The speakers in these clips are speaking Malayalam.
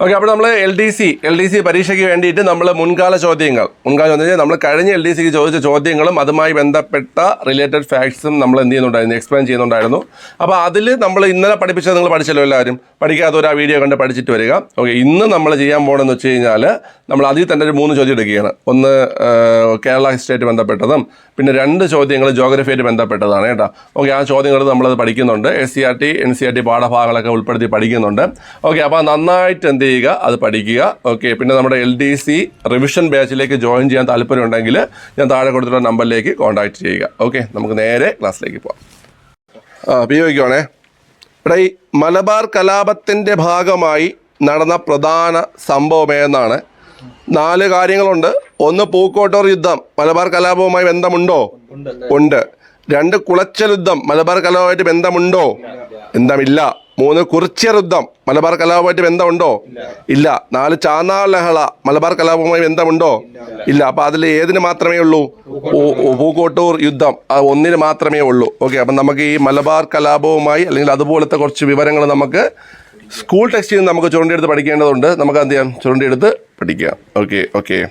ഓക്കെ അപ്പോൾ നമ്മൾ L D C L D C പരീക്ഷയ്ക്ക് വേണ്ടിയിട്ട് നമ്മൾ മുൻകാല ചോദ്യങ്ങൾ. മുൻകാല ചോദ്യം നമ്മൾ കഴിഞ്ഞ എൽ ഡി സിക്ക് ചോദിച്ച ചോദ്യങ്ങളും അതുമായി ബന്ധപ്പെട്ട റിലേറ്റഡ് ഫാക്ട്സും നമ്മൾ എന്ത് ചെയ്യുന്നുണ്ടായിരുന്നു എക്സ്പ്ലെയിൻ ചെയ്യുന്നുണ്ടായിരുന്നു. അപ്പോൾ അതിൽ നമ്മൾ ഇന്നലെ പഠിപ്പിച്ചത് നിങ്ങൾ പഠിച്ചല്ലോ എല്ലാവരും. പഠിക്കാത്തവർ ആ വീഡിയോ കണ്ട് പഠിച്ചിട്ട് വരിക. ഓക്കെ ഇന്ന് നമ്മൾ ചെയ്യാൻ പോകണമെന്ന് വെച്ച് കഴിഞ്ഞാൽ നമ്മൾ അതിൽ തന്നെ ഒരു മൂന്ന് ചോദ്യം എടുക്കുകയാണ്. ഒന്ന് കേരള ഹിസ്റ്ററിയായിട്ട് ബന്ധപ്പെട്ടതും പിന്നെ രണ്ട് ചോദ്യങ്ങൾ ജോഗ്രഫിയായിട്ട് ബന്ധപ്പെട്ടതാണ് കേട്ടോ. ഓക്കെ ആ ചോദ്യങ്ങൾ നമ്മളത് പഠിക്കുന്നുണ്ട്. S C R T N C R T പാഠഭാഗങ്ങളൊക്കെ ഉൾപ്പെടുത്തി പഠിക്കുന്നുണ്ട്. ഓക്കെ അപ്പോൾ നന്നായിട്ട് എന്ത് ചെയ്യുക അത് പഠിക്കുക. ഓക്കെ പിന്നെ നമ്മുടെ എൽ ഡി സി റിവിഷൻ ബാച്ചിലേക്ക് ജോയിൻ ചെയ്യാൻ താല്പര്യമുണ്ടെങ്കിൽ ഞാൻ താഴെ കൊടുത്തിട്ടുള്ള നമ്പറിലേക്ക് കോൺടാക്ട് ചെയ്യുക. ഓക്കെ നമുക്ക് നേരെ ക്ലാസ്സിലേക്ക് പോകാം ആ ഉപയോഗിക്കുവാണേ. ഇവിടെ ഈ മലബാർ കലാപത്തിന്റെ ഭാഗമായി നടന്ന പ്രധാന സംഭവം ഏതെന്നാണ്? നാല് കാര്യങ്ങളുണ്ട്. ഒന്ന് പൂക്കോട്ടൂർ യുദ്ധം മലബാർ കലാപവുമായി ബന്ധമുണ്ടോ? ഉണ്ട്. രണ്ട് കുളച്ചൽ യുദ്ധം മലബാർ കലാപവുമായിട്ട് ബന്ധമുണ്ടോ? ബന്ധമില്ല. മൂന്ന് കുറിച്യർ യുദ്ധം മലബാർ കലാപവുമായിട്ട് ബന്ധമുണ്ടോ? ഇല്ല. നാല് ചാന്നാർ ലഹള മലബാർ കലാപവുമായി ബന്ധമുണ്ടോ? ഇല്ല. അപ്പൊ അതിൽ ഏതിന് മാത്രമേ ഉള്ളൂ? പൂക്കോട്ടൂർ യുദ്ധം ഒന്നിന് മാത്രമേ ഉള്ളൂ. ഓക്കെ. അപ്പം നമുക്ക് ഈ മലബാർ കലാപവുമായി അല്ലെങ്കിൽ അതുപോലത്തെ കുറച്ച് വിവരങ്ങൾ നമുക്ക് സ്കൂൾ ടെക്സ്റ്റിൽ നിന്ന് നമുക്ക് ചുരുണ്ടിയെടുത്ത് പഠിക്കേണ്ടതുണ്ട്. നമുക്ക് എന്ത് ചെയ്യാം? ചുരുണ്ടിയെടുത്ത് പഠിക്കാം. ഓക്കെ. ഓക്കെ.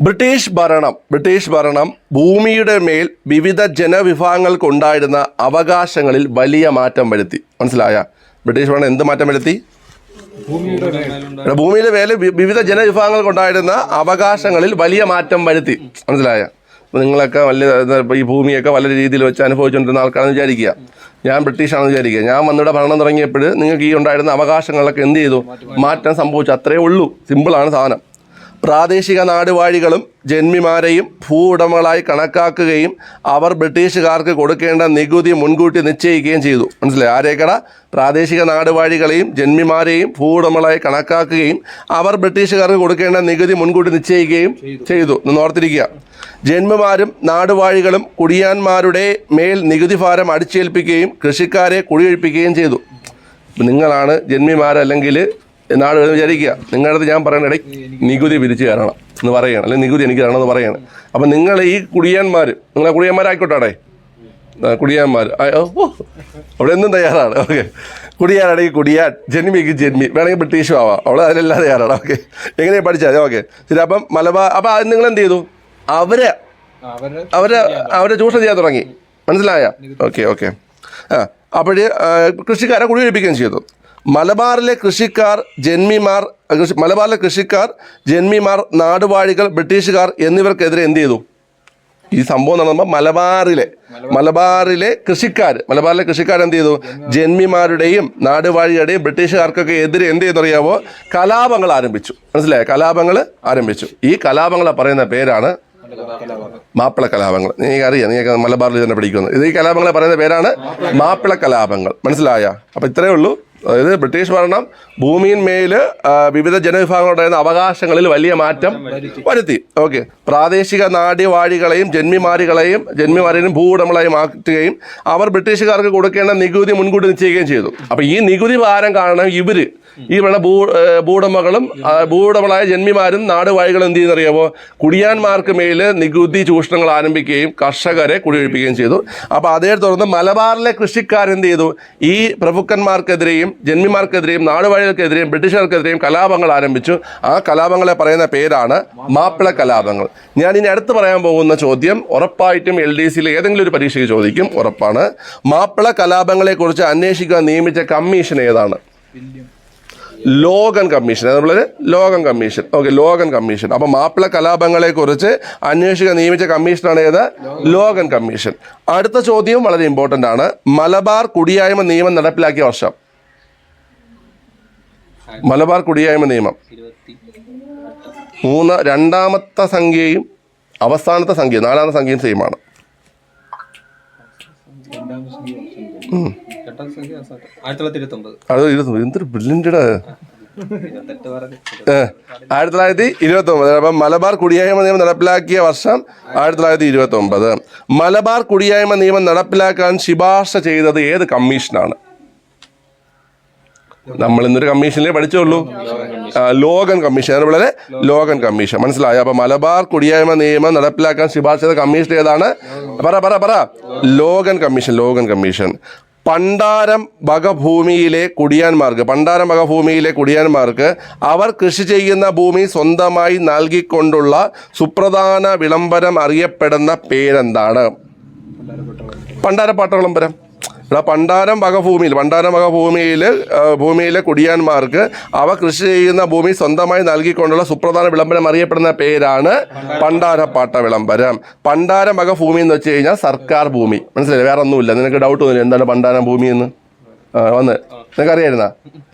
ബ്രിട്ടീഷ് ഭരണം ബ്രിട്ടീഷ് ഭരണം ഭൂമിയുടെ മേൽ വിവിധ ജനവിഭാഗങ്ങൾക്കുണ്ടായിരുന്ന അവകാശങ്ങളിൽ വലിയ മാറ്റം വരുത്തി. മനസ്സിലായ? ബ്രിട്ടീഷ് ഭരണം എന്ത് മാറ്റം വരുത്തി? ഭൂമിയിലെ മേലെ വിവിധ ജനവിഭാഗങ്ങൾക്കുണ്ടായിരുന്ന അവകാശങ്ങളിൽ വലിയ മാറ്റം വരുത്തി. മനസ്സിലായ? നിങ്ങളൊക്കെ വലിയ ഈ ഭൂമിയൊക്കെ വളരെ രീതിയിൽ വെച്ച് അനുഭവിച്ചുകൊണ്ടിരുന്ന ആൾക്കാരെന്ന് വിചാരിക്കുക. ഞാൻ ബ്രിട്ടീഷാണെന്ന് വിചാരിക്കുക. ഞാൻ വന്നിവിടെ ഭരണം തുടങ്ങിയപ്പോൾ നിങ്ങൾക്ക് ഈ ഉണ്ടായിരുന്ന അവകാശങ്ങളൊക്കെ എന്ത് ചെയ്തു? മാറ്റം സംഭവിച്ചു. അത്രേ ഉള്ളൂ. സിമ്പിളാണ് സാധനം. പ്രാദേശിക നാടുവാഴികളും ജന്മിമാരെയും ഭൂ ഉടമകളായി കണക്കാക്കുകയും അവർ ബ്രിട്ടീഷുകാർക്ക് കൊടുക്കേണ്ട നികുതി മുൻകൂട്ടി നിശ്ചയിക്കുകയും ചെയ്തു. മനസ്സിലായി? ആരേക്കട? പ്രാദേശിക നാടുവാഴികളെയും ജന്മിമാരെയും ഭൂ ഉടമകളായി കണക്കാക്കുകയും അവർ ബ്രിട്ടീഷുകാർക്ക് കൊടുക്കേണ്ട നികുതി മുൻകൂട്ടി നിശ്ചയിക്കുകയും ചെയ്തു. എന്ന് ഓർത്തിരിക്കുക. ജന്മിമാരും നാടുവാഴികളും കുടിയാന്മാരുടെ മേൽ നികുതി ഭാരം അടിച്ചേൽപ്പിക്കുകയും കൃഷിക്കാരെ കുടിയൊഴിപ്പിക്കുകയും ചെയ്തു. നിങ്ങളാണ് ജന്മിമാരല്ലെങ്കിൽ നാട് വിചാരിക്കുക. നിങ്ങളുടെ അടുത്ത് ഞാൻ പറയണ ഇടയ്ക്ക് നികുതി പിരിച്ചു തരണം എന്ന് പറയുകയാണ്. അല്ലെങ്കിൽ നികുതി എനിക്ക് തരണം എന്ന് പറയുകയാണ്. അപ്പം നിങ്ങൾ ഈ കുടിയാന്മാർ നിങ്ങളെ കുടിയാന്മാരായിക്കോട്ടെ കുടിയാന്മാർ ഓ, ഓ, അവിടെ എന്നും തയ്യാറാണ്. ഓക്കെ. കുടിയാനാണെങ്കിൽ കുടിയാൻ ജന്മിക്ക് ജന്മി. വേണമെങ്കിൽ ബ്രിട്ടീഷും ആവാം. അവളെ അതിലെല്ലാം തയ്യാറാണ്. ഓക്കെ. എങ്ങനെയാണ് പഠിച്ചാൽ ഓക്കെ. ശരി അപ്പം മലബാർ അപ്പം അത് നിങ്ങൾ എന്ത് ചെയ്തു? അവരെ അവരെ അവരെ ചൂഷണം ചെയ്യാൻ തുടങ്ങി. മനസ്സിലായ? Okay okay. ആ അപ്പോഴ് കൃഷിക്കാരെ കുടിയൊഴിപ്പിക്കുകയും ചെയ്തു. മലബാറിലെ കൃഷിക്കാർ ജന്മിമാർ മലബാറിലെ കൃഷിക്കാർ ജന്മിമാർ നാടുവാഴികൾ ബ്രിട്ടീഷുകാർ എന്നിവർക്കെതിരെ എന്ത് ചെയ്തു? ഈ സംഭവം നടന്നപ്പോൾ മലബാറിലെ മലബാറിലെ കൃഷിക്കാർ മലബാറിലെ കൃഷിക്കാർ എന്ത് ചെയ്തു? ജന്മിമാരുടെയും നാടുവാഴിയുടെയും ബ്രിട്ടീഷുകാർക്കൊക്കെ എതിരെ എന്ത് ചെയ്യുന്നറിയാവോ കലാപങ്ങൾ ആരംഭിച്ചു. മനസ്സിലായോ? കലാപങ്ങൾ ആരംഭിച്ചു. ഈ കലാപങ്ങളെ പറയുന്ന പേരാണ് മാപ്പിള കലാപങ്ങൾ. നിങ്ങൾക്ക് അറിയാം നിങ്ങൾക്ക് മലബാറിൽ തന്നെ പഠിക്കുന്നത് ഇത് ഈ കലാപങ്ങളെ പറയുന്ന പേരാണ് മാപ്പിള കലാപങ്ങൾ. മനസ്സിലായ? അപ്പം ഇത്രയേ ഉള്ളൂ. അതായത് ബ്രിട്ടീഷ് ഭരണം ഭൂമിയിന്മേൽ വിവിധ ജനവിഭാഗങ്ങളുണ്ടായിരുന്ന അവകാശങ്ങളിൽ വലിയ മാറ്റം വരുത്തി. ഓക്കെ. പ്രാദേശിക നാട്യവാഴികളെയും ജന്മിമാരികളെയും ജന്മിമാരെയും ഭൂവുടമകളായി മാറ്റുകയും അവർ ബ്രിട്ടീഷുകാർക്ക് കൊടുക്കേണ്ട നികുതി മുൻകൂട്ടി നിശ്ചയിക്കുകയും ചെയ്തു. അപ്പം ഈ നികുതി ഭാരം കാരണം ഇവർ പറഞ്ഞ ഭൂ ഭൂടമകളും ഭൂടമകളായ ജന്മിമാരും നാടുവാഴികളും എന്ത് ചെയ്യുന്നറിയാമോ? കുടിയാന്മാർക്ക് മേൽ നികുതി ചൂഷണങ്ങൾ ആരംഭിക്കുകയും കർഷകരെ കുടിയൊഴിപ്പിക്കുകയും ചെയ്തു. അപ്പോൾ അതേ തുടർന്ന് മലബാറിലെ കൃഷിക്കാരെന്ത് ചെയ്തു? ഈ പ്രഭുക്കന്മാർക്കെതിരെയും ജന്മിമാർക്കെതിരെയും നാടുവാഴികൾക്കെതിരെയും ബ്രിട്ടീഷുകാർക്കെതിരെയും കലാപങ്ങൾ ആരംഭിച്ചു. ആ കലാപങ്ങളെ പറയുന്ന പേരാണ് മാപ്പിള കലാപങ്ങൾ. ഞാൻ ഇനി അടുത്ത് പറയാൻ പോകുന്ന ചോദ്യം ഉറപ്പായിട്ടും എൽ ഡി സിയിലെ ഏതെങ്കിലും ഒരു പരീക്ഷയ്ക്ക് ചോദിക്കും. ഉറപ്പാണ്. മാപ്പിള കലാപങ്ങളെക്കുറിച്ച് അന്വേഷിക്കാൻ നിയമിച്ച കമ്മീഷൻ ഏതാണ്? Logan commission. അതുപോലെ Logan commission. Okay Logan commission. അപ്പം മാപ്പിള കലാപങ്ങളെ കുറിച്ച് അന്വേഷിക്കാൻ നിയമിച്ച കമ്മീഷനാണ് ഏത്? Logan commission. അടുത്ത ചോദ്യവും വളരെ ഇമ്പോർട്ടന്റ് ആണ്. മലബാർ കുടിയായ്മ നിയമം നടപ്പിലാക്കിയ വർഷം. മലബാർ കുടിയായ്മ നിയമം. മൂന്ന് രണ്ടാമത്തെ സംഖ്യയും അവസാനത്തെ സംഖ്യ നാലാമത്തെ സംഖ്യയും സെയിമാണ് ആയിരത്തി തൊള്ളായിരത്തി ഇരുപത്തി ഒമ്പത് അത് ഇരുപത്തി എന്തൊരു ബ്രില്യന്റഡ് ഇരുപത്തെട്ട് ആയിരത്തി തൊള്ളായിരത്തി ഇരുപത്തി ഒമ്പത് അപ്പം മലബാർ കുടിയായ്മ നിയമം നടപ്പിലാക്കിയ വർഷം ആയിരത്തി തൊള്ളായിരത്തി ഇരുപത്തി ഒമ്പത് മലബാർ കുടിയായ്മ നിയമം നടപ്പിലാക്കാൻ ശുപാർശ ചെയ്തത് ഏത് കമ്മീഷനാണ്? നമ്മൾ ഇന്നൊരു കമ്മീഷനിലേ പഠിച്ചുള്ളൂ ലോകൻ കമ്മീഷൻ. അത് വളരെ ലോകൻ കമ്മീഷൻ. മനസ്സിലായി? അപ്പൊ മലബാർ കുടിയായ്മ നിയമം നടപ്പിലാക്കാൻ ശുപാർശ ചെയ്ത കമ്മീഷൻ ഏതാണ്? പറ പറ പറ. Logan commission Logan commission. പണ്ടാരം വകഭൂമിയിലെ കുടിയാന്മാർക്ക് പണ്ടാരം വകഭൂമിയിലെ കുടിയാന്മാർക്ക് അവർ കൃഷി ചെയ്യുന്ന ഭൂമി സ്വന്തമായി നൽകിക്കൊണ്ടുള്ള സുപ്രധാന വിളംബരം അറിയപ്പെടുന്ന പേരെന്താണ്? പണ്ടാരപ്പാട്ട വിളംബരം. ഇവിടെ പണ്ടാരം വകഭൂമിയിൽ പണ്ടാരം വകഭൂമിയിൽ ഭൂമിയിലെ കുടിയാന്മാർക്ക് അവ കൃഷി ചെയ്യുന്ന ഭൂമി സ്വന്തമായി നൽകിക്കൊണ്ടുള്ള സുപ്രധാന വിളംബരം അറിയപ്പെടുന്ന പേരാണ് പണ്ടാരപ്പാട്ട വിളംബരം പണ്ടാരം വകഭൂമി എന്ന് വെച്ച് കഴിഞ്ഞാൽ സർക്കാർ ഭൂമി. മനസ്സിലായി വേറെ ഒന്നുമില്ല നിനക്ക് ഡൗട്ട് തോന്നില്ല? എന്താണ് പണ്ടാരം ഭൂമി എന്ന്? വന്ന്. നിനക്കറിയായിരുന്ന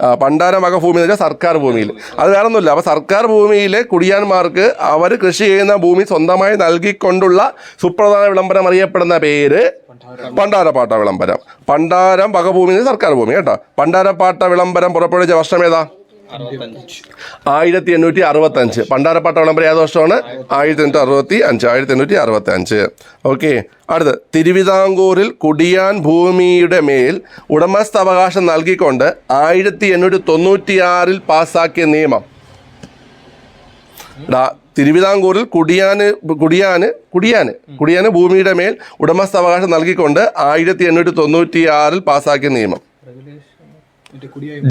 ആ മക ഭൂമി എന്ന് വെച്ചാൽ സർക്കാർ ഭൂമിയിൽ. അത് വേറെ ഒന്നുമില്ല അപ്പോൾ സർക്കാർ ഭൂമിയിലെ കുടിയാന്മാർക്ക് അവർ കൃഷി ചെയ്യുന്ന ഭൂമി സ്വന്തമായി നൽകിക്കൊണ്ടുള്ള സുപ്രധാന വിളംബരം അറിയപ്പെടുന്ന പേര് പണ്ടാരപ്പാട്ട വിളംബരം. പണ്ടാരം വകഭൂമി സർക്കാർ ഭൂമി കേട്ടോ? പണ്ടാരപ്പാട്ട വിളംബരം പുറപ്പെടുവിച്ച വർഷം ഏതാ? ആയിരത്തി എണ്ണൂറ്റി അറുപത്തി അഞ്ച് പണ്ടാരപ്പാട്ട വിളംബരം ഏത് വർഷമാണ്? ആയിരത്തി എണ്ണൂറ്റി അറുപത്തി അഞ്ച് ആയിരത്തി എണ്ണൂറ്റി അറുപത്തി അഞ്ച് ഓക്കെ അടുത്ത് തിരുവിതാംകൂറിൽ കുടിയാൻ ഭൂമിയുടെ മേൽ ഉടമസ്ഥാവകാശം നൽകിക്കൊണ്ട് ആയിരത്തി എണ്ണൂറ്റി തൊണ്ണൂറ്റിയാറിൽ പാസ്സാക്കിയ നിയമം. തിരുവിതാംകൂറിൽ കുടിയാന് കുടിയാന് കുടിയാന് കുടിയാന് ഭൂമിയുടെ മേൽ ഉടമസ്ഥാവകാശം നൽകിക്കൊണ്ട് ആയിരത്തി എണ്ണൂറ്റി തൊണ്ണൂറ്റിയാറിൽ പാസ്സാക്കിയ നിയമം.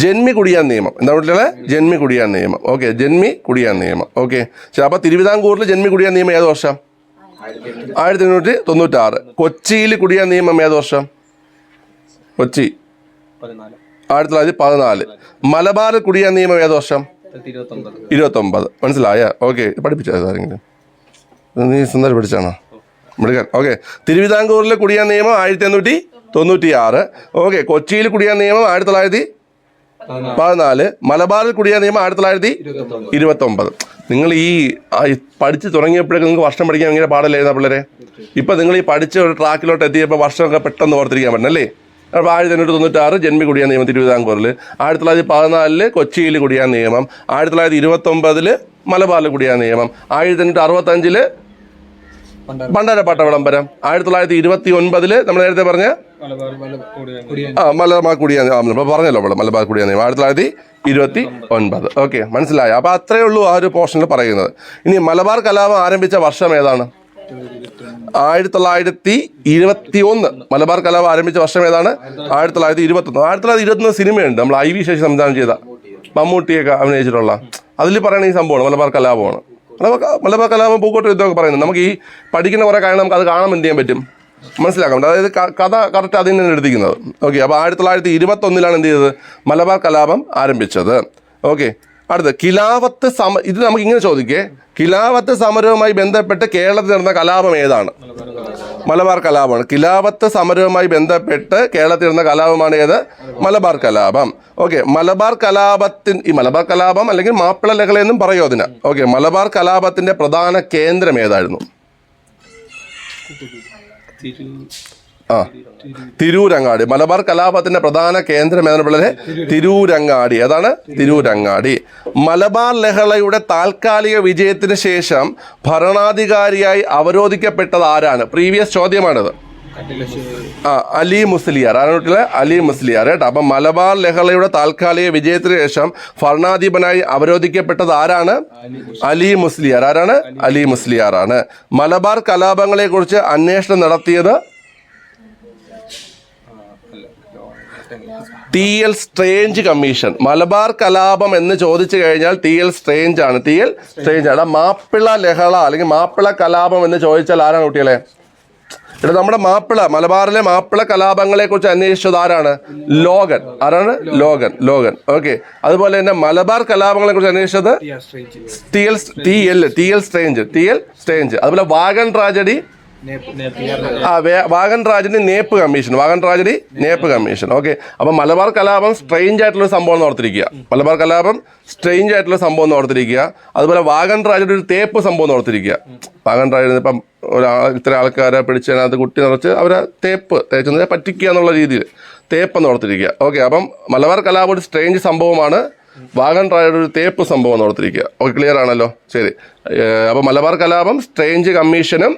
ജന്മി കുടിയാൻ നിയമം. എന്താ പറയുക ജന്മി കുടിയാൻ നിയമം. ഓക്കെ ജന്മി കുടിയാൻ നിയമം. ഓക്കെ. ശരി അപ്പോൾ തിരുവിതാംകൂറിൽ ജന്മി കുടിയാൻ നിയമം ഏത് വർഷം? ആയിരത്തി എണ്ണൂറ്റി തൊണ്ണൂറ്റാറ് കൊച്ചിയിൽ കുടിയാൻ നിയമം ഏത് വർഷം? കൊച്ചി. ആയിരത്തി തൊള്ളായിരത്തി പതിനാല് മലബാറിൽ കുടിയാൻ നിയമം ഏത് വർഷം? ഇരുപത്തൊമ്പത്. മനസ്സിലായ? ഓക്കെ പഠിപ്പിച്ചോ ആരെങ്കിലും നീ സുന്ദരം പഠിച്ചാണോ? മിടുക്കൻ. ഓക്കെ. തിരുവിതാംകൂറിലെ കുടിയാൻ നിയമം ആയിരത്തി എണ്ണൂറ്റി തൊണ്ണൂറ്റി ആറ് ഓക്കെ കൊച്ചിയിൽ കുടിയാൻ നിയമം ആയിരത്തി തൊള്ളായിരത്തി പതിനാല്. മലബാറിൽ കുടിയാൻ നിയമം ആയിരത്തി തൊള്ളായിരത്തി ഇരുപത്തൊമ്പത്. നിങ്ങൾ ഈ പഠിച്ചു തുടങ്ങിയപ്പോഴേക്കും നിങ്ങൾക്ക് വർഷം പഠിക്കാൻ ഭയങ്കര പാടല്ലായിരുന്നു പിള്ളേരെ? ഇപ്പം നിങ്ങൾ ഈ പഠിച്ച ഒരു ട്രാക്കിലോട്ട് എത്തിയപ്പോൾ വർഷമൊക്കെ പെട്ടെന്ന് ഓർത്തിരിക്കാൻ പറ്റും അല്ലേ? അപ്പോൾ ആയിരത്തി എണ്ണൂറ്റി തൊണ്ണൂറ്റാറ് ജന്മി കുടിയാൻ നിയമം തിരുവിതാംകൂറിൽ ആയിരത്തി തൊള്ളായിരത്തി പതിനാലിൽ കൊച്ചിയിൽ കുടിയാൻ നിയമം. ആയിരത്തി തൊള്ളായിരത്തി ഇരുപത്തൊമ്പതിൽ മലബാറിൽ കുടിയാൻ നിയമം. ആയിരത്തി എണ്ണൂറ്റി അറുപത്തഞ്ചിൽ പണ്ടാരപ്പാട്ട വിളംബരം. ആയിരത്തി തൊള്ളായിരത്തി ഇരുപത്തി ഒൻപതിൽ നമ്മൾ നേരത്തെ പറഞ്ഞ ആ മലബാർ കുടിയാൻ നമ്മൾ പറഞ്ഞല്ലോ നമ്മൾ മലബാർ കുടിയാൻ നിയമം ആയിരത്തി തൊള്ളായിരത്തി ഇരുപത്തി ഒൻപത് ഓക്കെ മനസ്സിലായി. അപ്പോൾ അത്രയേ ഉള്ളൂ ആ ഒരു പോർഷനിൽ പറയുന്നത്. ഇനി മലബാർ കലാപം ആരംഭിച്ച വർഷം ഏതാണ്? ആയിരത്തി തൊള്ളായിരത്തി ഇരുപത്തി ഒന്ന് മലബാർ കലാപം ആരംഭിച്ച വർഷം ഏതാണ്? ആയിരത്തി തൊള്ളായിരത്തി ഇരുപത്തി ഒന്ന് ആയിരത്തി തൊള്ളായിരത്തി ഇരുപത്തി ഒന്ന് സിനിമയുണ്ട് നമ്മൾ ഐ വി ശേഷി സംവിധാനം ചെയ്ത. മമ്മൂട്ടിയൊക്കെ അഭിനയിച്ചിട്ടുള്ള. അതിൽ പറയുന്ന ഈ സംഭവമാണ് മലബാർ കലാപമാണ്. മലബാർ കലാപം പൂക്കോട്ട് യുദ്ധമൊക്കെ പറയുന്നത്. നമുക്ക് ഈ പഠിക്കുന്ന കുറേ കാര്യങ്ങൾ നമുക്ക് അത് കാണാൻ എന്ത് ചെയ്യാൻ പറ്റും? മനസ്സിലാക്കാൻ പറ്റും അതായത് കഥ കറക്റ്റ് അതിൽ നിന്ന് എടുത്തിരിക്കുന്നത്. ഓക്കെ അപ്പോൾ ആയിരത്തി തൊള്ളായിരത്തി ഇരുപത്തൊന്നിലാണ് എന്ത് ചെയ്തത്? മലബാർ കലാപം ആരംഭിച്ചത്. ഓക്കെ അടുത്ത് കിലാവത്ത് സമ ഇത് നമുക്ക് ഇങ്ങനെ ചോദിക്കേ. കിലാവത്ത് സമരവുമായി ബന്ധപ്പെട്ട് കേരളത്തിൽ നടന്ന കലാപം ഏതാണ്? മലബാർ കലാപമാണ്. കിലാവത്ത് സമരവുമായി ബന്ധപ്പെട്ട് കേരളത്തിൽ നടന്ന കലാപമാണ് ഏത്? മലബാർ കലാപം. ഓക്കെ മലബാർ കലാപത്തിൻ ഈ മലബാർ കലാപം അല്ലെങ്കിൽ മാപ്പിള ലഹള എന്നും പറയും അതിന്? ഓക്കെ മലബാർ കലാപത്തിന്റെ പ്രധാന കേന്ദ്രം ഏതായിരുന്നു? ആ തിരൂരങ്ങാടി. മലബാർ കലാപത്തിന്റെ പ്രധാന കേന്ദ്രം ഏതാണ് പിള്ളേരെ? തിരൂരങ്ങാടി. അതാണ് തിരൂരങ്ങാടി. മലബാർ ലഹളയുടെ താൽക്കാലിക വിജയത്തിന് ശേഷം ഭരണാധികാരിയായി അവരോധിക്കപ്പെട്ടത് ആരാണ്? പ്രീവിയസ് ചോദ്യമാണിത്. ആ അലി മുസ്ലിയാർ. ആരാണ് അലി മുസ്ലിയാർ കേട്ടോ. അപ്പം മലബാർ ലഹളയുടെ താൽക്കാലിക വിജയത്തിന് ശേഷം ഭരണാധിപനായി അവരോധിക്കപ്പെട്ടത് ആരാണ്? അലി മുസ്ലിയാർ. ആരാണ്? അലി മുസ്ലിയാർ ആണ്. മലബാർ കലാപങ്ങളെ കുറിച്ച് അന്വേഷണം നടത്തിയത് T L Strange commission. Malabar കലാപം എന്ന് ചോദിച്ചു കഴിഞ്ഞാൽ ടി എൽ സ്ട്രേഞ്ച് ആണ്. ടി എൽ സ്ട്രേഞ്ച് ആണ്. മാപ്പിള ലഹള അല്ലെങ്കിൽ മാപ്പിള കലാപം എന്ന് ചോദിച്ചാൽ ആരാണ് കുട്ടികളെ? ഇവിടെ നമ്മുടെ മാപ്പിള മലബാറിലെ മാപ്പിള കലാപങ്ങളെ കുറിച്ച് അന്വേഷിച്ചത് ആരാണ്? ലോകൻ ആരാണ്? ലോകൻ ലോകൻ ഓക്കെ അതുപോലെ തന്നെ മലബാർ കലാപങ്ങളെ കുറിച്ച് അന്വേഷിച്ചത് T L T L T L Strange T L Strange അതുപോലെ വാഗൺ ട്രാജഡി ആ വേ- wagon tragedy Knapp commission. Wagon tragedy Knapp commission. Okay. അപ്പം മലബാർ കലാപം സ്ട്രെയിഞ്ച് ആയിട്ടുള്ള സംഭവം എന്ന് ഓർത്തിരിക്കുക മലബാർ കലാപം സ്ട്രെയിഞ്ച് ആയിട്ടുള്ള സംഭവം എന്ന് ഓർത്തിരിക്കുക അതുപോലെ വാഗൻ ട്രാജഡി ഒരു തേപ്പ് സംഭവം എന്ന് ഓർത്തിരിക്കുക വാഗൻ ട്രാജഡി ഇപ്പം ഒരാൾ ഇത്ര ആൾക്കാരെ പിടിച്ച് അത് കുട്ടി നിറച്ച് അവരെ തേപ്പ് തേച്ചെന്ന് പറ്റിക്കുക എന്നുള്ള രീതിയിൽ തേപ്പ് എന്ന് ഓർത്തിരിക്കുക ഓക്കെ. അപ്പം മലബാർ കലാപം ഒരു സ്ട്രെയിഞ്ച് സംഭവമാണ്. വാഗൻ ട്രാജഡി ഒരു തേപ്പ് സംഭവം എന്ന് ഓർത്തിരിക്കുക ഓക്കെ ക്ലിയർ ആണല്ലോ? ശരി. അപ്പോൾ മലബാർ കലാപം സ്ട്രെയിഞ്ച് കമ്മീഷനും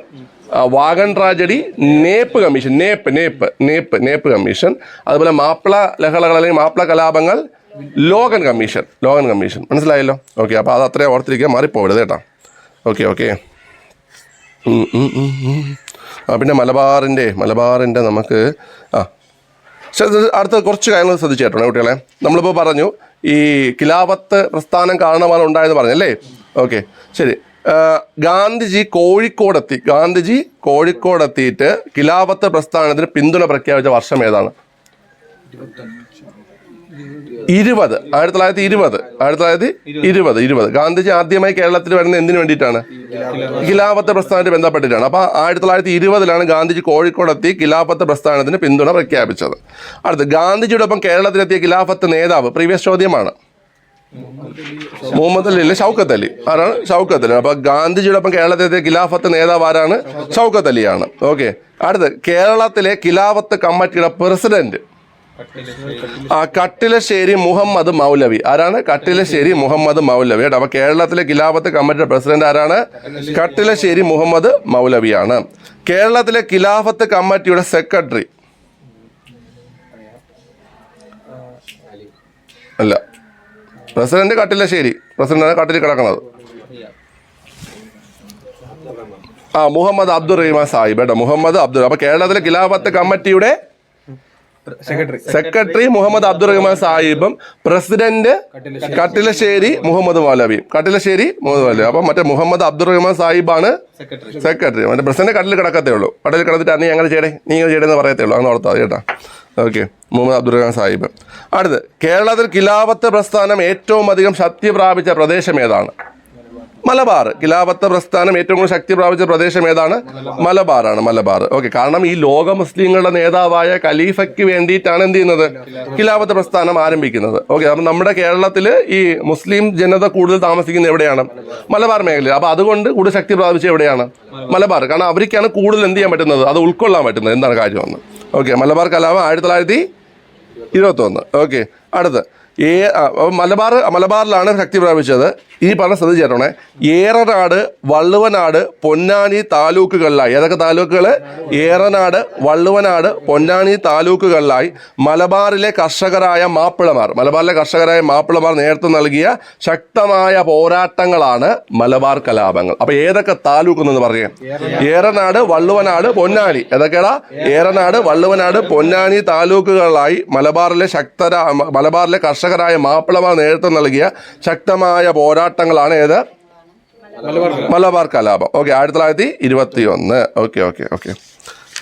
wagon tragedy Knapp commission Knapp Knapp Knapp Knapp commission അതുപോലെ മാപ്പിള ലഹളകൾ അല്ലെങ്കിൽ മാപ്പിള കലാപങ്ങൾ ലോകൻ കമ്മീഷൻ ലോകൻ കമ്മീഷൻ. മനസ്സിലായല്ലോ? ഓക്കെ അപ്പോൾ അത് അത്രയും ഓർത്തിരിക്കുക മാറിപ്പോകരുത് കേട്ടോ. Okay okay. പിന്നെ മലബാറിന്റെ മലബാറിന്റെ നമുക്ക് ആ. അടുത്ത കുറച്ച് കാര്യങ്ങൾ ശ്രദ്ധിച്ചു കേട്ടോ കുട്ടികളെ. നമ്മളിപ്പോൾ പറഞ്ഞു ഈ കിലാപത്ത് പ്രസ്ഥാനം കാരണമാണ് ഉണ്ടായെന്ന് പറഞ്ഞല്ലേ? ഓക്കെ ശരി. ഗാന്ധിജി കോഴിക്കോടെത്തി. ഗാന്ധിജി കോഴിക്കോടെത്തിയിട്ട് കിലാപത്ത് പ്രസ്ഥാനത്തിന് പിന്തുണ പ്രഖ്യാപിച്ച വർഷം ഏതാണ്? ഇരുപത്. ആയിരത്തി തൊള്ളായിരത്തി ഇരുപത്. ആയിരത്തി തൊള്ളായിരത്തി ഇരുപത്. ഇരുപത് ഗാന്ധിജി ആദ്യമായി കേരളത്തിൽ വരുന്ന എന്തിനു വേണ്ടിയിട്ടാണ്? കിലാപത്ത് പ്രസ്ഥാനത്തിന് ബന്ധപ്പെട്ടിട്ടാണ്. അപ്പോൾ ആയിരത്തി തൊള്ളായിരത്തി ഇരുപതിലാണ് ഗാന്ധിജി കോഴിക്കോടെത്തി കിലാപത്ത് പ്രസ്ഥാനത്തിന് പിന്തുണ പ്രഖ്യാപിച്ചത്. അടുത്ത് ഗാന്ധിജിയോടൊപ്പം കേരളത്തിലെത്തിയ ഖിലാഫത്ത് നേതാവ് പ്രീവിയസ് ചോദ്യമാണ്. മുഹമ്മദ് അലി അല്ല? ഷൗക്കത്ത് അലി. ആരാണ്? ഷൗക്കത്ത് അലി. അപ്പൊ ഗാന്ധിജിയുടെ ഒപ്പം കേരളത്തിലെ ഖിലാഫത്ത് നേതാവ് ആരാണ്? ഷൗക്കത്ത് അലിയാണ്. ഓക്കെ. അടുത്ത് കേരളത്തിലെ ഖിലാഫത്ത് കമ്മിറ്റിയുടെ പ്രസിഡന്റ്. ആ കട്ടിലശ്ശേരി മുഹമ്മദ് മൗലവി. ആരാണ്? കട്ടിലശ്ശേരി മുഹമ്മദ് മൗലവി. കേട്ടോ. അപ്പൊ കേരളത്തിലെ ഖിലാഫത്ത് കമ്മിറ്റിയുടെ പ്രസിഡന്റ് ആരാണ്? കട്ടിലശ്ശേരി മുഹമ്മദ് മൗലവിയാണ്. കേരളത്തിലെ ഖിലാഫത്ത് കമ്മിറ്റിയുടെ സെക്രട്ടറി. അല്ല. പ്രസിഡന്റ് കട്ടിലശ്ശേരി പ്രസിഡന്റാണ് കട്ടിൽ കിടക്കുന്നത് ആ മുഹമ്മദ് അബ്ദുൾ റഹ്മാൻ സാഹിബ് കേട്ടോ മുഹമ്മദ് അബ്ദുൾ അപ്പൊ കേരളത്തിലെ ഖിലാഫത്ത് കമ്മിറ്റിയുടെ സെക്രട്ടറി. സെക്രട്ടറി മുഹമ്മദ് അബ്ദുൾ റഹ്മാൻ സാഹിബും പ്രസിഡന്റ് കട്ടിലശ്ശേരി മുഹമ്മദ് മൗലവി. കട്ടിലശ്ശേരി മുഹമ്മദ് മൗലവി. അപ്പൊ മറ്റേ മുഹമ്മദ് അബ്ദുൾ റഹ്മാൻ സാഹിബാണ് സെക്രട്ടറി. മറ്റേ പ്രസിഡന്റ് കട്ടിൽ കിടക്കത്തേ ഉള്ളൂ. കട്ടിൽ കിടന്നിട്ട് നീ അങ്ങനെ ചെയ്യടേ നീ ഇങ്ങനെ ചെയ്യടേ എന്ന് പറയത്തേ ഉള്ളൂ. അങ്ങനെ ഓർത്താ കേട്ടോ. ഓക്കെ മുഹമ്മദ് അബ്ദുറഹാൻ സാഹിബ്. അടുത്ത് കേരളത്തിൽ ഖിലാഫത്ത് പ്രസ്ഥാനം ഏറ്റവും അധികം ശക്തി പ്രാപിച്ച പ്രദേശം ഏതാണ്? മലബാർ. ഖിലാഫത്ത് പ്രസ്ഥാനം ഏറ്റവും കൂടുതൽ ശക്തി പ്രാപിച്ച പ്രദേശം ഏതാണ്? മലബാറാണ് മലബാർ. ഓക്കെ കാരണം ഈ ലോക മുസ്ലിങ്ങളുടെ നേതാവായ ഖലീഫയ്ക്ക് വേണ്ടിയിട്ടാണ് എന്ത് ചെയ്യുന്നത്? ഖിലാഫത്ത് പ്രസ്ഥാനം ആരംഭിക്കുന്നത്. ഓക്കെ അപ്പം നമ്മുടെ കേരളത്തിൽ ഈ മുസ്ലിം ജനത കൂടുതൽ താമസിക്കുന്നത് എവിടെയാണ്? മലബാർ മേഖലയിൽ. അപ്പോൾ അതുകൊണ്ട് കൂടുതൽ ശക്തി പ്രാപിച്ച എവിടെയാണ്? മലബാർ. കാരണം അവർക്കാണ് കൂടുതൽ എന്ത് ചെയ്യാൻ പറ്റുന്നത്? അത് ഉൾക്കൊള്ളാൻ പറ്റുന്നത്. എന്താണ് കാര്യമെന്ന് ഓക്കെ മലബാർ കലാപം ആയിരത്തി തൊള്ളായിരത്തി ഇരുപത്തൊന്ന്. ഓക്കെ അടുത്ത്. ഏ മലബാർ മലബാറിലാണ് ശക്തി പ്രാപിച്ചത്. ഈ പറഞ്ഞ ശ്രദ്ധിച്ചേട്ടോണേ ഏറനാട് വള്ളുവനാട് പൊന്നാനി താലൂക്കുകളിലായി. ഏതൊക്കെ താലൂക്കുകൾ? ഏറനാട് വള്ളുവനാട് പൊന്നാനി താലൂക്കുകളിലായി മലബാറിലെ കർഷകരായ മാപ്പിളമാർ മലബാറിലെ കർഷകരായ മാപ്പിളമാർ നേരത്തെ നൽകിയ ശക്തമായ പോരാട്ടങ്ങളാണ് മലബാർ കലാപങ്ങൾ. അപ്പൊ ഏതൊക്കെ താലൂക്ക് എന്ന് പറയാം ഏറനാട് വള്ളുവനാട് പൊന്നാനി. ഏതൊക്കെയാടാ ഏറനാട് വള്ളുവനാട് പൊന്നാനി താലൂക്കുകളിലായി മലബാറിലെ ശക്തരായ മലബാറിലെ കർഷകരായ മാപ്പിളമാർ നേരത്തെ നൽകിയ ശക്തമായ പോരാട്ടങ്ങളാണ് ഏത്? മലബാർ കലാപം. ഓക്കെ ആയിരത്തി തൊള്ളായിരത്തി ഇരുപത്തി ഒന്ന് ഓക്കെ ഓക്കെ ഓക്കെ.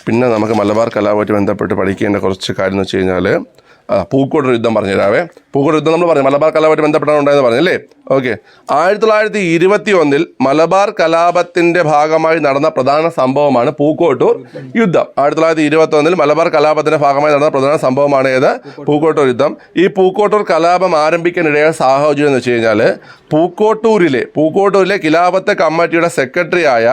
പിന്നെ നമുക്ക് മലബാർ കലാപമായിട്ട് ബന്ധപ്പെട്ട് പഠിക്കേണ്ട കുറച്ച് കാര്യം എന്ന് വെച്ച് കഴിഞ്ഞാൽ പൂക്കോട് യുദ്ധം പറഞ്ഞുതരാവേ പൂക്കോട് യുദ്ധം നമ്മൾ പറഞ്ഞു. മലബാർ കലാപമായിട്ട് ബന്ധപ്പെട്ടാണ് ഉണ്ടായെന്ന് പറഞ്ഞല്ലേ ഓക്കെ. ആയിരത്തി തൊള്ളായിരത്തി ഇരുപത്തി ഒന്നിൽ മലബാർ കലാപത്തിന്റെ ഭാഗമായി നടന്ന പ്രധാന സംഭവമാണ് പൂക്കോട്ടൂർ യുദ്ധം. ആയിരത്തി തൊള്ളായിരത്തി ഇരുപത്തി ഒന്നിൽ മലബാർ കലാപത്തിന്റെ ഭാഗമായി നടന്ന പ്രധാന സംഭവമാണ് ഏത്? പൂക്കോട്ടൂർ യുദ്ധം. ഈ പൂക്കോട്ടൂർ കലാപം ആരംഭിക്കാനിടയായ സാഹചര്യം എന്ന് വെച്ച് കഴിഞ്ഞാൽ പൂക്കോട്ടൂരിലെ പൂക്കോട്ടൂരിലെ ഖിലാഫത്ത് കമ്മിറ്റിയുടെ സെക്രട്ടറിയായ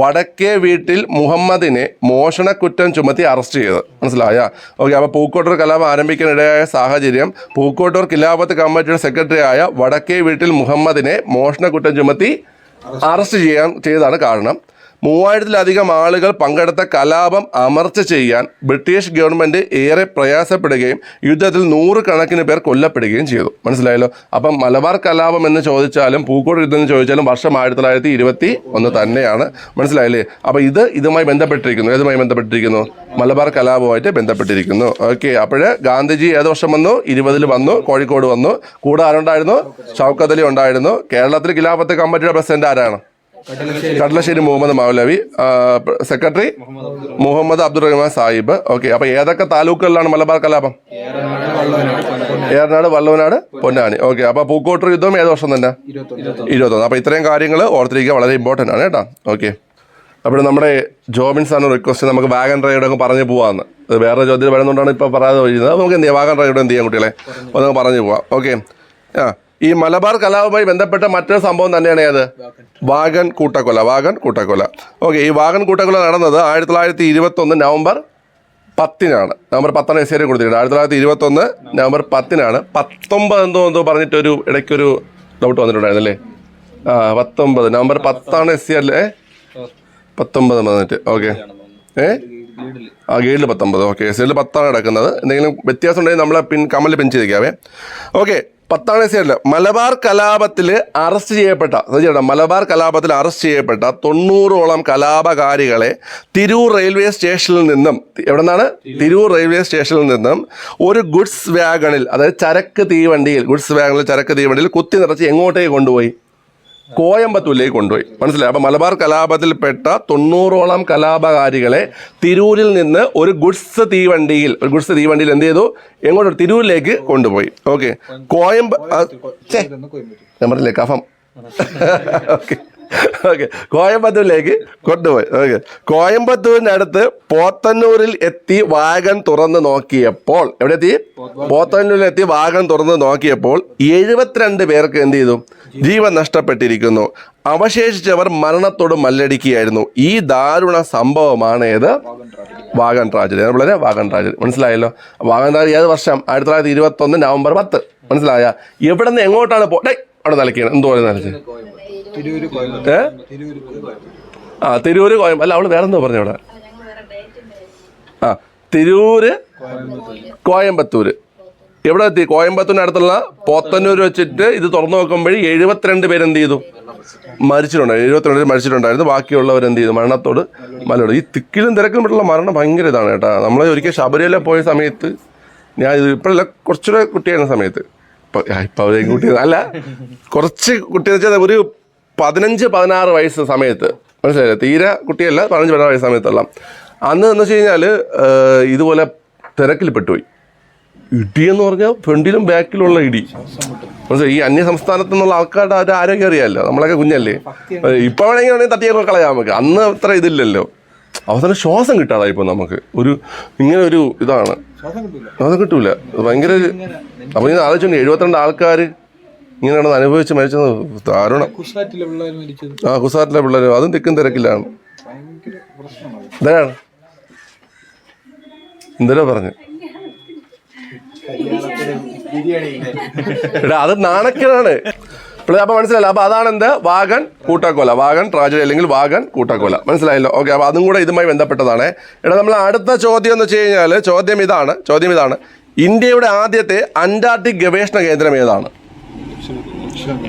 വടക്കേ വീട്ടിൽ മുഹമ്മദിനെ മോഷണക്കുറ്റം ചുമത്തി അറസ്റ്റ് ചെയ്തത്. മനസ്സിലായ? ഓക്കെ അപ്പോൾ പൂക്കോട്ടൂർ കലാപം ആരംഭിക്കാനിടയായ സാഹചര്യം പൂക്കോട്ടൂർ ഖിലാഫത്ത് കമ്മിറ്റിയുടെ സെക്രട്ടറിയായ വടക്കേ വീട്ടിൽ മുഹമ്മദിനെ മോഷണക്കുറ്റം ചുമത്തി അറസ്റ്റ് ചെയ്യാൻ ചെയ്തതാണ് കാരണം. മൂവായിരത്തിലധികം ആളുകൾ പങ്കെടുത്ത കലാപം അമർച്ച ചെയ്യാൻ ബ്രിട്ടീഷ് ഗവൺമെന്റ് ഏറെ പ്രയാസപ്പെടുകയും യുദ്ധത്തിൽ നൂറുകണക്കിന് പേർ കൊല്ലപ്പെടുകയും ചെയ്തു. മനസ്സിലായല്ലോ? അപ്പം മലബാർ കലാപം എന്ന് ചോദിച്ചാലും പൂക്കോട് യുദ്ധം എന്ന് ചോദിച്ചാലും വർഷം ആയിരത്തി തൊള്ളായിരത്തി ഇരുപത്തി ഒന്ന് തന്നെയാണ്. മനസ്സിലായല്ലേ? അപ്പം ഇത് ഇതുമായി ബന്ധപ്പെട്ടിരിക്കുന്നു. ഏതുമായി ബന്ധപ്പെട്ടിരിക്കുന്നു? മലബാർ കലാപവുമായിട്ട് ബന്ധപ്പെട്ടിരിക്കുന്നു. ഓക്കെ അപ്പോൾ ഗാന്ധിജി ഏത് വർഷം വന്നു? ഇരുപതിൽ വന്നു കോഴിക്കോട് വന്നു. കൂടെ ആരുണ്ടായിരുന്നു? ഉണ്ടായിരുന്നു. കേരളത്തിൽ ഖിലാഫത്ത് കമ്മിറ്റിയുടെ പ്രസിഡന്റ് ആരാണ്? കടലശ്ശേരി. മുഹമ്മദ് മൗലവി സെക്രട്ടറി മുഹമ്മദ് അബ്ദുൾ റഹ്മാൻ സാഹിബ്. ഓക്കെ അപ്പൊ ഏതൊക്കെ താലൂക്കുകളിലാണ് മലബാർ കലാപം? ഏറനാട് വള്ളവനാട് പൊന്നാനി. ഓക്കെ അപ്പൊ പൂക്കോട്ടൂർ യുദ്ധം ഏത് വർഷം തന്നെ? ഇരുപത്തൊന്ന്. അപ്പൊ ഇത്രയും കാര്യങ്ങൾ ഓർത്തിരിക്കുക വളരെ ഇമ്പോർട്ടന്റ് ആണ് കേട്ടോ. ഓക്കെ. അപ്പോൾ നമ്മുടെ ജോബിൻ സാറിന് റിക്വസ്റ്റ് നമുക്ക് വാഗൻ റൈഡ് അങ്ങ് പറഞ്ഞു പോവാന്ന്. അത് വേറെ ചോദ്യത്തിൽ വരുന്നതുകൊണ്ടാണ് ഇപ്പോൾ പറയാതെ വരുന്നത് നമുക്ക് എന്ത് ചെയ്യാം? വാഗൻ റൈഡ് എന്ത് ചെയ്യാം കുട്ടികളെ? ഒന്ന് പറഞ്ഞു പോവാം. ഓക്കെ. ആ. ഈ മലബാർ കലാപവുമായി ബന്ധപ്പെട്ട മറ്റൊരു സംഭവം തന്നെയാണ് ഏത്? വാഗൻ കൂട്ടക്കൊല വാഗൻ കൂട്ടക്കൊല. ഓക്കെ ഈ വാഗൻ കൂട്ടക്കൊല നടന്നത് ആയിരത്തി തൊള്ളായിരത്തി ഇരുപത്തൊന്ന് നവംബർ പത്തിനാണ്. നവംബർ പത്താണ് എസ് കൊടുത്തിട്ടുണ്ട് ആയിരത്തി തൊള്ളായിരത്തി ഇരുപത്തൊന്ന് നവംബർ പത്തിനാണ്. പത്തൊമ്പത് എന്തോ എന്തോ പറഞ്ഞിട്ടൊരു ഇടയ്ക്കൊരു ഡൗട്ട് വന്നിട്ടുണ്ടായിരുന്നല്ലേ ആ പത്തൊമ്പത്. നവംബർ പത്താണ് എസ് സി അല്ലേ? പത്തൊമ്പത് വന്നിട്ട് ഓക്കെ ഏ? ആ ഗൈഡിൽ പത്തൊമ്പത്. ഓക്കെ എസ് സിയിൽ പത്താണ് കിടക്കുന്നത് എന്തെങ്കിലും വ്യത്യാസം ഉണ്ടെങ്കിൽ നമ്മളെ പിൻ കമലിൽ പിൻ ചെയ്തേക്കാവേ ഓക്കെ പത്താം ക്ലാസ് അല്ല മലബാർ കലാപത്തിൽ അറസ്റ്റ് ചെയ്യപ്പെട്ട ശ്രദ്ധിക്കണം മലബാർ കലാപത്തിൽ അറസ്റ്റ് ചെയ്യപ്പെട്ട തൊണ്ണൂറോളം കലാപകാരികളെ തിരൂർ റെയിൽവേ സ്റ്റേഷനിൽ നിന്നും എവിടെ നിന്നാണ് തിരൂർ റെയിൽവേ സ്റ്റേഷനിൽ നിന്നും ഒരു ഗുഡ്സ് വാഗണിൽ അതായത് ചരക്ക് തീവണ്ടിയിൽ ഗുഡ്സ് വാഗണിൽ ചരക്ക് തീവണ്ടിയിൽ കുത്തി നിറച്ച് എങ്ങോട്ടേക്ക് കൊണ്ടുപോയി? കോയമ്പത്തൂരിലേക്ക് കൊണ്ടുപോയി. മനസ്സിലായി? അപ്പോൾ മലബാർ കലാപത്തിൽപ്പെട്ട തൊണ്ണൂറോളം കലാപകാരികളെ തിരൂരിൽ നിന്ന് ഒരു ഗുഡ്സ് തീവണ്ടിയിൽ ഒരു ഗുഡ്സ് തീവണ്ടിയിൽ എന്ത് ചെയ്തു? എങ്ങോട്ട്? തിരൂരിലേക്ക് കൊണ്ടുപോയി. ഓക്കെ കോയമ്പ ഞാൻ പറഞ്ഞില്ലേ? കഫം. ഓക്കെ ഓക്കെ കോയമ്പത്തൂരിലേക്ക് കൊണ്ടുപോയി. ഓക്കെ കോയമ്പത്തൂരിനടുത്ത് പോത്തന്നൂരിൽ എത്തി വാഗൺ തുറന്ന് നോക്കിയപ്പോൾ എവിടെ എത്തി? പോത്തന്നൂരിൽ. എത്തി വാഗൺ തുറന്ന് നോക്കിയപ്പോൾ എഴുപത്തിരണ്ട് പേർക്ക് എന്ത് ചെയ്തു? ജീവൻ നഷ്ടപ്പെട്ടിരിക്കുന്നു. അവശേഷിച്ചവർ മരണത്തോട് മല്ലടിക്കുകയായിരുന്നു. ഈ ദാരുണ സംഭവമാണ് ഏത്? Wagon tragedy. നമ്മളെ വാഗൺ ട്രാജഡി. മനസ്സിലായല്ലോ? വാഗൺ ട്രാജഡി ഏത് വർഷം? ആയിരത്തി തൊള്ളായിരത്തി ഇരുപത്തി ഒന്ന് നവംബർ പത്ത്. മനസ്സിലായ? എവിടെ നിന്ന് എങ്ങോട്ടാണ് പോ അവിടെ നിലയ്ക്കുകയാണ് എന്തോ നിലച്ച് തിരൂര് കോയമ്പത്തൂർ. ഏ? ആ തിരൂര് കോയമ്പ അല്ല അവൾ വേറെന്തോ പറഞ്ഞു അവിടെ? ആ തിരൂര് കോയമ്പത്തൂര്. എവിടെ എത്തി? കോയമ്പത്തൂരിന് അടുത്തുള്ള പോത്തന്നൂർ വെച്ചിട്ട് ഇത് തുറന്നു നോക്കുമ്പോഴേ എഴുപത്തിരണ്ട് പേര് എന്ത് ചെയ്തു? മരിച്ചിട്ടുണ്ടായിരുന്നു എഴുപത്തിരണ്ട് പേര് മരിച്ചിട്ടുണ്ടായിരുന്നു. ബാക്കിയുള്ളവർ എന്ത് ചെയ്തു? മരണത്തോട് മലയോട് ഈ തിക്കിലും തിരക്കിലും പെട്ടുള്ള മരണം ഭയങ്കര ഇതാണ് കേട്ടോ. നമ്മൾ ഒരിക്കൽ ശബരിമല പോയ സമയത്ത് ഞാൻ ഇത് ഇപ്പോഴല്ല കുറച്ചുകൂടെ കുട്ടിയായിരുന്ന സമയത്ത്. ഇപ്പൊ അവരെയും കുട്ടി അല്ല കുറച്ച് കുട്ടി എന്ന് വെച്ചാൽ ഒരു പതിനഞ്ച് പതിനാറ് വയസ്സ് സമയത്ത്. മനസ്സിലായില്ലേ? തീരെ കുട്ടിയല്ല പതിനഞ്ച് പതിനാറ് വയസ്സ് സമയത്തുള്ള അന്ന് എന്ന് വെച്ച് കഴിഞ്ഞാൽ ഇതുപോലെ തിരക്കിൽ പെട്ടുപോയി. ഇടി എന്ന് പറഞ്ഞാൽ ഫ്രണ്ടിലും ബാക്കിലുള്ള ഇടി. മനസ്സിലായി? ഈ അന്യ സംസ്ഥാനത്തു നിന്നുള്ള ആൾക്കാരുടെ ഒരു ആരോഗ്യം അറിയാമല്ലോ നമ്മളൊക്കെ കുഞ്ഞല്ലേ? ഇപ്പം വേണമെങ്കിൽ വേണമെങ്കിൽ തട്ടിയൊക്കെ കളയാം നമുക്ക്. അന്ന് അത്ര ഇതില്ലല്ലോ. അവസാനം ശ്വാസം കിട്ടാതായി ഇപ്പോൾ നമുക്ക്. ഒരു ഇങ്ങനെ ഒരു ഇതാണ്. ശ്വാസം കിട്ടൂല. അത് കിട്ടൂല. അത് ഭയങ്കര അപ്പൊ ഞാൻ ആലോചിച്ചു എഴുപത്തിരണ്ട് ആൾക്കാർ ഇങ്ങനെയാണ് അനുഭവിച്ച് മരിച്ചത്. ദാരുണം ആ കുസാറ്റിലെ പിള്ളേർ അതും തിക്കും തിരക്കിലാണ്. ഇതാണ് എന്തല്ലോ പറഞ്ഞു. എടാ അത് നാണക്കേടാണ്. പിള്ളേർ അപ്പൊ മനസ്സിലായില്ല? അപ്പൊ അതാണ് എന്ത്? വാഗൺ കൂട്ടക്കൊല. വാഗൺ ട്രാജഡി അല്ലെങ്കിൽ വാഗൺ കൂട്ടക്കൊല. മനസ്സിലായല്ലോ? ഓക്കെ അപ്പൊ അതും കൂടെ ഇതുമായി ബന്ധപ്പെട്ടതാണ്. എടാ നമ്മൾ അടുത്ത ചോദ്യം എന്ന് വെച്ച് കഴിഞ്ഞാൽ ചോദ്യം ഇതാണ്. ചോദ്യം ഇതാണ്. ഇന്ത്യയുടെ ആദ്യത്തെ അന്റാർട്ടിക് ഗവേഷണ കേന്ദ്രം ഏതാണ്?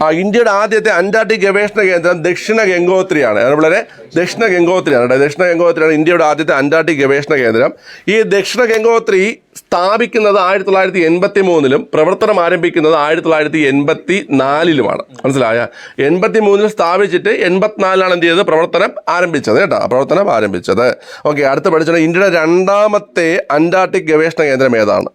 ആ ഇന്ത്യയുടെ ആദ്യത്തെ അന്റാർട്ടിക് ഗവേഷണ കേന്ദ്രം ദക്ഷിണ ഗംഗോത്രിയാണ്. വളരെ ദക്ഷിണ ഗംഗോത്രിയാണ്. ദക്ഷിണ ഗംഗോത്രിയാണ് ഇന്ത്യയുടെ ആദ്യത്തെ അന്റാർട്ടിക് ഗവേഷണ കേന്ദ്രം. ഈ ദക്ഷിണ ഗംഗോത്രി സ്ഥാപിക്കുന്നത് ആയിരത്തി തൊള്ളായിരത്തി എൺപത്തി മൂന്നിലും പ്രവർത്തനം ആരംഭിക്കുന്നത് ആയിരത്തി തൊള്ളായിരത്തി എൺപത്തി നാലിലുമാണ് മനസ്സിലായ? എൺപത്തി മൂന്നിൽ സ്ഥാപിച്ചിട്ട് എൺപത്തിനാലിലാണ് എന്ത് ചെയ്തത്? പ്രവർത്തനം ആരംഭിച്ചത് കേട്ടോ. പ്രവർത്തനം ആരംഭിച്ചത്. ഓക്കെ അടുത്ത പഠിച്ചത് ഇന്ത്യയുടെ രണ്ടാമത്തെ അന്റാർട്ടിക് ഗവേഷണ കേന്ദ്രം ഏതാണ്?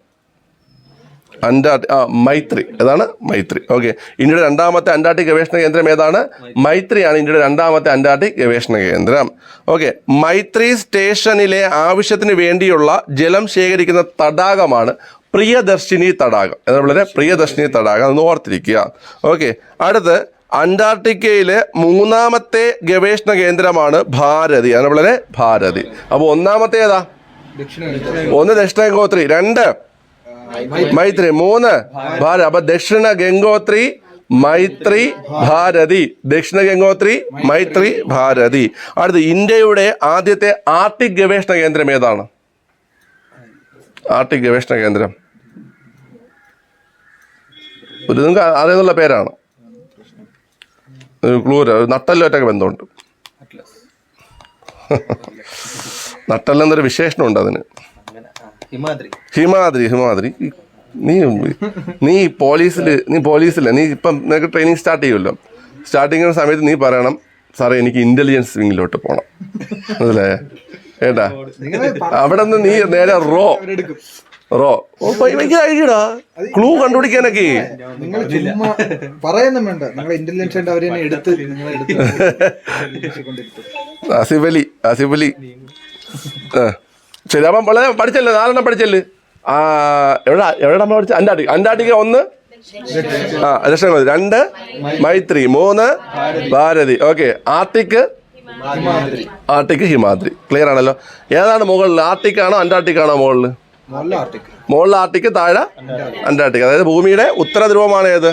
അന്റാർട്ടി ആ മൈത്രി. അതാണ് മൈത്രി. ഓക്കെ. ഇന്ത്യയുടെ രണ്ടാമത്തെ അന്റാർട്ടിക് ഗവേഷണ കേന്ദ്രം ഏതാണ്? മൈത്രിയാണ് ഇന്ത്യയുടെ രണ്ടാമത്തെ അന്റാർട്ടിക് ഗവേഷണ കേന്ദ്രം. ഓക്കെ. മൈത്രി സ്റ്റേഷനിലെ ആവശ്യത്തിന് വേണ്ടിയുള്ള ജലം ശേഖരിക്കുന്ന തടാകമാണ് പ്രിയദർശിനി തടാകം. എന്ന് വളരെ പ്രിയദർശിനി തടാകം. എന്ന് ഓർത്തിരിക്കുക. ഓക്കെ. അടുത്ത് അന്റാർട്ടിക്കയിലെ മൂന്നാമത്തെ ഗവേഷണ കേന്ദ്രമാണ് ഭാരതി. അത് വളരെ ഭാരതി. അപ്പോൾ ഒന്നാമത്തെ ഏതാ ദക്ഷിണ ഒന്ന് ദക്ഷിണ ഗംഗോത്രി രണ്ട്. മൈത്രി. മൂന്ന്. ഭാരത്. അപ്പൊ ദക്ഷിണ ഗംഗോത്രി മൈത്രി ഭാരതി. ദക്ഷിണ ഗംഗോത്രി മൈത്രി ഭാരതി. അടുത്ത് ഇന്ത്യയുടെ ആദ്യത്തെ ആർട്ടിക് ഗവേഷണ കേന്ദ്രം ഏതാണ്? ആർട്ടിക് ഗവേഷണ കേന്ദ്രം. ഒരു നിങ്ങൾക്ക് അറിയാന്നുള്ള പേരാണ്. ഒരു ക്ലൂ നട്ടല്ലുമായിട്ടൊക്കെ ബന്ധമുണ്ട്. നട്ടല്ലെന്നൊരു വിശേഷണമുണ്ട് അതിന്. ഹിമാദ്രി. ഹിമാദ്രി നീ നീ പോലീസിൽ നീ പോലീസില്ല. നീ ഇപ്പം നിനക്ക് ട്രെയിനിങ് സ്റ്റാർട്ട് ചെയ്യുമല്ലോ. സ്റ്റാർട്ടിങ് ചെയ്യുന്ന സമയത്ത് നീ പറയണം സാറേ എനിക്ക് ഇന്റലിജൻസ് വിങ്ങിലോട്ട് പോകണം അതല്ലേ ഏട്ടാ അവിടെ നിന്ന് നീ നേരെ റോ. റോ. ഓ ഭയങ്കര ഐഡിയടാ ക്ലൂ കണ്ടുപിടിക്കാനൊക്കെ. നിങ്ങൾ ചുമ്മാ പറയുന്നും വേണ്ട. നിങ്ങളെ ഇന്റലിജൻസ് ആയിട്ട് അവരെ എടുത്ത് നിങ്ങളെ എടുത്ത് ആസിഫ് അലി ആസിഫ് അലി ആ. ശരി അപ്പം വളരെ പഠിച്ചല്ലേ? നാലെണ്ണം പഠിച്ചല്ലേ? ആ എവിടെ എവിടെ നമ്മൾ പഠിച്ചത് അന്റാർട്ടിക്ക. അന്റാർട്ടിക്ക ഒന്ന്. ആ ദക്ഷിണ രണ്ട്. മൈത്രി. മൂന്ന്. Bharati. Okay. Arctic Arctic Himadri. Clear ആണല്ലോ? ഏതാണ് മുകളിൽ ആർട്ടിക് ആണോ അന്റാർട്ടിക് ആണോ മുകളിൽ മുകളിൽ ആർട്ടിക് താഴെ അന്റാർട്ടിക് അതായത് ഭൂമിയുടെ ഉത്തര ധ്രുവമാണ് ഏത്?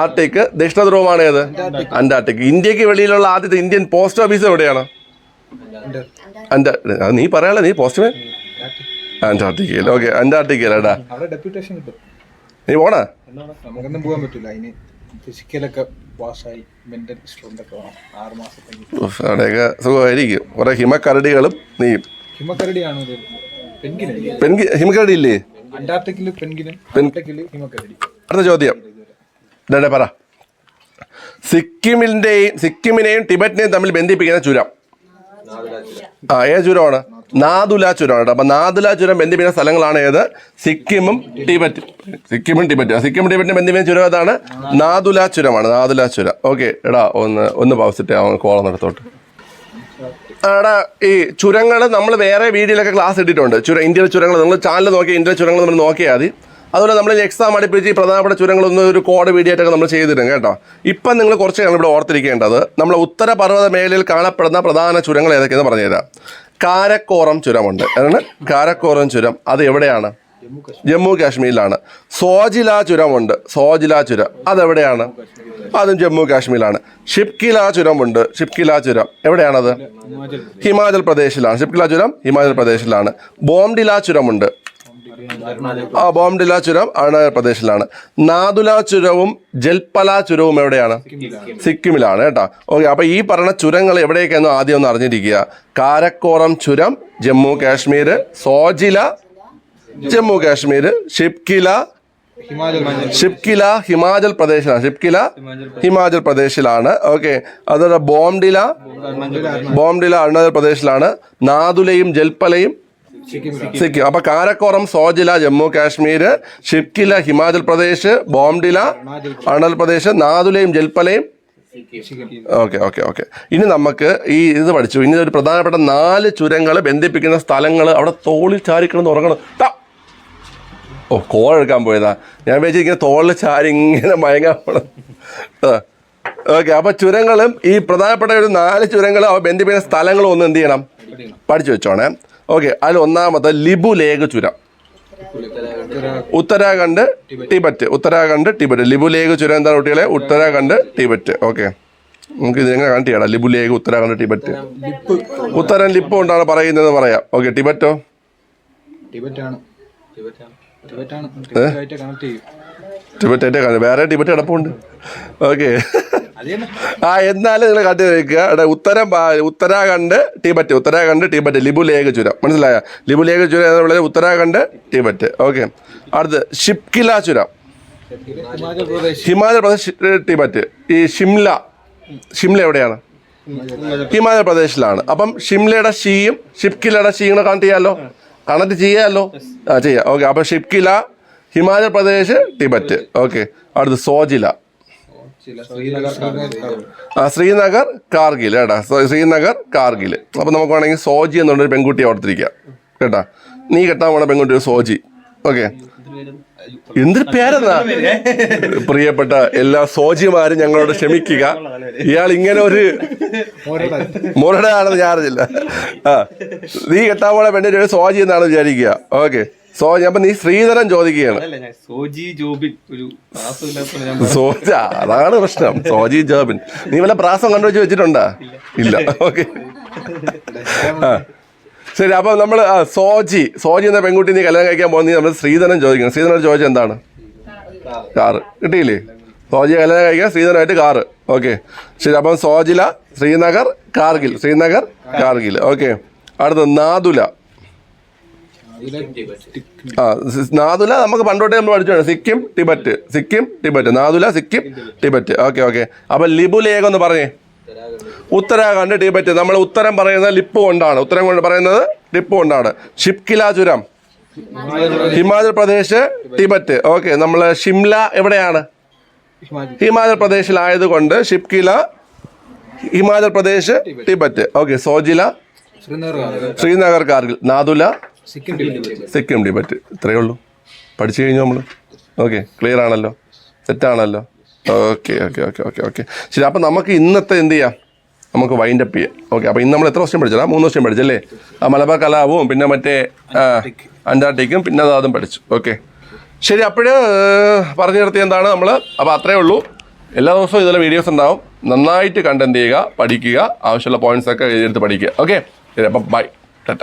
ആർട്ടിക് ദക്ഷിണ ധ്രുവമാണ് ഏത്? അന്റാർട്ടിക് ഇന്ത്യയ്ക്ക് വെളിയിലുള്ള ആദ്യത്തെ ഇന്ത്യൻ പോസ്റ്റ് ഓഫീസ് എവിടെയാണ്? അത് നീ പറയാനുള്ള നീ പോസ്റ്റ്മാൻ? അന്റാർട്ടിക്കയിൽ ഓക്കെ അന്റാർട്ടിക്കയിലാടാ നീ പോണാ? നമുക്കൊന്നും പോകാൻ പറ്റില്ല. അതിന് ഫിസിക്കലൊക്കെ പാസ്സായി മെന്റൽ സ്ട്രെങ്ത് ഒക്കെ വേണം. ആറ് മാസത്തേക്ക് ഉഫ്, അവിടെയൊക്കെ സുഖമായിരിക്കും. കുറെ ഹിമക്കരടികളും നീയും ഹിമക്കരടിയാണ് പെൻഗിൻ ഹിമക്കരടി ഇല്ലേ? അന്റാർട്ടിക്കിൽ പെൻഗിനും അന്റാർട്ടിക്കിൽ ഹിമക്കരടി. അടുത്ത ചോദ്യം. പറ. സിക്കിമിന്റെയും സിക്കിമിനെയും ടിബറ്റിനെയും തമ്മിൽ ബന്ധിപ്പിക്കുന്ന ചുരം. ആ ഏത് ചുരമാണ്? നാദുല ചുരമാണ് അപ്പൊ നാദുല ചുരം ബന്ധിപ്പിക്കുന്ന സ്ഥലങ്ങളാണ് ഏത്? സിക്കിമും ടിബറ്റും. സിക്കിമും ടിബറ്റും. സിക്കിമും ടിബറ്റും ബന്ധിപ്പിക്കുന്ന ചുരം ഏതാണ്? നാദുല ചുരമാണ്. നാദുല ചുരം. ഓക്കെ എടാ ഒന്ന് ഒന്ന് പാവസിട്ട് അവൻ കോളം നടത്തോട്ട്. എടാ ഈ ചുരങ്ങൾ നമ്മൾ വേറെ വീഡിയോയിലൊക്കെ ക്ലാസ് ഇട്ടിട്ടുണ്ട്. ചുര ഇന്ത്യയിലെ ചുരങ്ങൾ നിങ്ങൾ ചാനൽ നോക്കി ഇന്ത്യയിലെ ചുരങ്ങൾ നമ്മൾ നോക്കിയാൽ മതി. അതുപോലെ നമ്മൾ എക്സാം അടുപ്പിച്ച് ഈ പ്രധാനപ്പെട്ട ചുരങ്ങളൊന്നും ഒരു കോഡ് വീഡിയോ നമ്മൾ ചെയ്തിരുന്നു കേട്ടോ. ഇപ്പം നിങ്ങൾ കുറച്ച് ഇവിടെ ഓർത്തിരിക്കേണ്ടത് നമ്മൾ ഉത്തരപർവത മേഖലയിൽ കാണപ്പെടുന്ന പ്രധാന ചുരങ്ങൾ ഏതൊക്കെയെന്ന് പറഞ്ഞുതരാം കാരക്കോറം ചുരമുണ്ട്. അതാണ് കാരക്കോറം ചുരം. അത് എവിടെയാണ്? ജമ്മു കാശ്മീരിലാണ്. സോജില ചുരമുണ്ട്. സോജില ചുരം. അതെവിടെയാണ്? അതും ജമ്മു കാശ്മീരിലാണ്. ഷിപ്കില ചുരമുണ്ട്. ഷിപ്കില ചുരം. എവിടെയാണത്? ഹിമാചൽ പ്രദേശിലാണ്. ഷിപ്കില ചുരം ഹിമാചൽ പ്രദേശിലാണ്. ബോംഡില ചുരമുണ്ട്. ബോംഡില ചുരം അരുണാചൽ പ്രദേശിലാണ്. നാദുല ചുരവും ജൽപല ചുരവും എവിടെയാണ്? സിക്കിമിലാണ്. കേട്ടോ. ഓക്കെ അപ്പൊ ഈ പറഞ്ഞ ചുരങ്ങൾ എവിടെയൊക്കെയെന്ന് ആദ്യം ഒന്ന് അറിഞ്ഞിരിക്കുക. കാരക്കോറം ചുരം ജമ്മു കാശ്മീർ സോജില ജമ്മു കാശ്മീർ ഷിപ്കില ഷിപ്കില ഹിമാചൽ പ്രദേശിലാണ്. ഷിപ്കില ഹിമാചൽ പ്രദേശിലാണ്. ഓക്കെ അതുപോലെ ബോംഡില ബോംഡില അരുണാചൽ പ്രദേശിലാണ്. നാദുലയും ജൽപ്പലയും സിക്കിം അപ്പൊ കാരക്കോറം സോജില ജമ്മു കാശ്മീർ ഷിപ്കില ഹിമാചൽ പ്രദേശ് ബോംഡില അരുണാചൽ പ്രദേശ് നാദുലയും ജൽപ്പലയും. Okay okay okay. ഇനി നമുക്ക് ഈ ഇത് പഠിച്ചു. ഇനി ഒരു പ്രധാനപ്പെട്ട നാല് ചുരങ്ങൾ ബന്ധിപ്പിക്കുന്ന സ്ഥലങ്ങൾ അവിടെ തോളിൽ ചാരിക്കണം ഉറങ്ങണം. ഓ കോൾ എടുക്കാൻ പോയതാ. ഞാൻ വിചാരിച്ചിരിക്കുന്ന തോളിൽ ചാരി ഇങ്ങനെ മയങ്ങാൻ പോണം. ഓക്കെ അപ്പൊ ചുരങ്ങളും ഈ പ്രധാനപ്പെട്ട ഒരു നാല് ചുരങ്ങളും അവ ബന്ധിപ്പിക്കുന്ന സ്ഥലങ്ങളും ഒന്ന് എന്ത് ചെയ്യണം? പഠിച്ചു വെച്ചോണേ. ഓക്കെ അതിൽ ഒന്നാമത്തെ ലിബു ലേഖ ചുരം. ഉത്തരാഖണ്ഡ് ടിബറ്റ്. ഉത്തരാഖണ്ഡ് ടിബറ്റ്. ലിബു ലേഖ ചുരം എന്താണ് കുട്ടികളെ? ഉത്തരാഖണ്ഡ് ടിബറ്റ്. ഓക്കെ. നമുക്ക് ഇത് എങ്ങനെ കണ്ടിയാടാ ലിബു ലേഖ ഉത്തരാഖണ്ഡ് ടിബറ്റ്. ഉത്തരൻ ലിപ്പ് കൊണ്ടാണ് പറയുന്നത് പറയാം. ഓക്കെ ടിബറ്റോ? ടിബറ്റ് ടിബറ്റ് വേറെ ടിബറ്റ് കിടപ്പുണ്ട്. ഓക്കെ. ആ എന്നാലും നിങ്ങൾ കണ്ടു നോക്കുക അവിടെ ഉത്തരം ഉത്തരാഖണ്ഡ് ടിബറ്റ്. ഉത്തരാഖണ്ഡ് ടിബറ്റ്. ലിബു ലേഖ ചുരം മനസ്സിലായ? ലിബു ചുരം എന്ന് പറയുന്നത് ഉത്തരാഖണ്ഡ് ടിബറ്റ്. ഓക്കെ. അടുത്ത് ഷിപ്കില ചുരം. ഹിമാചൽ പ്രദേശ് ടിബറ്റ്. ഈ ഷിംല. ഷിംല എവിടെയാണ്? ഹിമാചൽ പ്രദേശിലാണ് അപ്പം ഷിംലയുടെ ഷീയും ഷിപ്കിലയുടെ ഷീയും കൂടെ കണക്ട് ചെയ്യാമല്ലോ കണക്ട് ചെയ്യാമല്ലോ ആ ചെയ്യാം. ഓക്കെ. അപ്പം ഷിപ്കില ഹിമാചൽ പ്രദേശ് ടിബറ്റ്. ഓക്കെ. അടുത്ത് സോജില. ആ ശ്രീനഗർ കാർഗിൽ കേട്ടാ. സോ- ശ്രീനഗർ കാർഗിൽ. അപ്പം നമുക്ക് വേണമെങ്കിൽ സോജി എന്നുള്ളൊരു പെൺകുട്ടിയെ ഓർത്തിരിക്കാം കേട്ടാ? നീ കെട്ടാൻ പോണ പെൺകുട്ടി ഒരു സോജി. ഓക്കെ. എന്തൊരു പേരെന്നാ? പ്രിയപ്പെട്ട എല്ലാ സോജിമാരും ഞങ്ങളോട് ക്ഷമിക്കുക. ഇയാൾ ഇങ്ങനെ ഒരു മുരടാണെന്ന് ഞാൻ അറിഞ്ഞില്ല. ആ നീ കെട്ടാൻ പോണ പെണ്ണിന്റെ ഒരു സോജി എന്നാണ് വിചാരിക്കുക. ഓക്കെ. സോജി ഞാൻ നീ ശ്രീധരൻ ചോദിക്കുകയാണ്. സോജി ജോബിൻ ഒരു സോജ അതാണ് പ്രശ്നം. സോജി ജോബിൻ. നീ വല്ല പ്രാസം കണ്ടുവച്ച് വെച്ചിട്ടുണ്ടാ? ഇല്ല. ഓക്കെ. ശരി അപ്പൊ നമ്മൾ സോജി. സോജി എന്ന പെൺകുട്ടി നീ കല്യാണം കഴിക്കാൻ പോകുന്ന നമ്മൾ ശ്രീധരൻ ചോദിക്കണം ശ്രീധരൻ ചോദിച്ചത് എന്താണ്? കാറ്. കിട്ടിയില്ലേ? സോജി കല്യാണം കഴിക്കാൻ ശ്രീധരനായിട്ട് കാറ്. ഓക്കെ. ശരി അപ്പം സോജില ശ്രീനഗർ കാർഗിൽ. ശ്രീനഗർ കാർഗിൽ. ഓക്കെ. അടുത്ത നാദുല. ആ നാദുല നമുക്ക് പണ്ടോട്ടേ നമ്മൾ പഠിച്ചു Sikkim Tibet. Sikkim Tibet. Nathula Sikkim Tibet. Okay okay. അപ്പൊ ലിബുലേഖ എന്ന് പറഞ്ഞേ. ഉത്തരാഖണ്ഡ്. ടിബറ്റ്. നമ്മൾ ഉത്തരം പറയുന്നത് ലിപ്പ് കൊണ്ടാണ്. ഉത്തരം കൊണ്ട് പറയുന്നത് ലിപ്പ് കൊണ്ടാണ്. ഷിപ്കില ചുരം ഹിമാചൽ പ്രദേശ് ടിബറ്റ്. ഓക്കെ നമ്മൾ ഷിംല എവിടെയാണ്? ഹിമാചൽ പ്രദേശിലായത് പ്രദേശിലായതുകൊണ്ട് Shipkila Himachal Pradesh Tibet. Okay Zojila Srinagar Srinagar Kargil. Nathula Sikkim Tibet ഇത്രയേ ഉള്ളൂ. പഠിച്ചു കഴിഞ്ഞു നമ്മൾ ഓക്കെ ക്ലിയർ ആണല്ലോ. സെറ്റാണല്ലോ okay okay okay okay okay ശരി അപ്പം നമുക്ക് ഇന്നത്തെ എന്ത് ചെയ്യാം? നമുക്ക് വൈൻഡ് അപ്പ് ചെയ്യാം. ഓക്കെ അപ്പോൾ ഇന്ന് നമ്മൾ എത്ര വർഷം പഠിച്ചതാ? മൂന്ന് വർഷം പഠിച്ചല്ലേ? ആ മലബാർ കലാപവും പിന്നെ മറ്റേ അന്റാർട്ടിക്കും പിന്നെ അത് പഠിച്ചു. ഓക്കെ ശരി അപ്പോഴ് പറഞ്ഞു നിർത്തി എന്താണ് നമ്മൾ അപ്പോൾ അത്രയേ ഉള്ളൂ. എല്ലാ ദിവസവും ഇതിലെ വീഡിയോസ് ഉണ്ടാവും. നന്നായിട്ട് കണ്ടെന്റ് ചെയ്യുക പഠിക്കുക ആവശ്യമുള്ള പോയിന്റ്സ് ഒക്കെ എഴുതിയെടുത്ത് പഠിക്കുക. ഓക്കെ ശരി അപ്പം ബൈ ടാറ്റ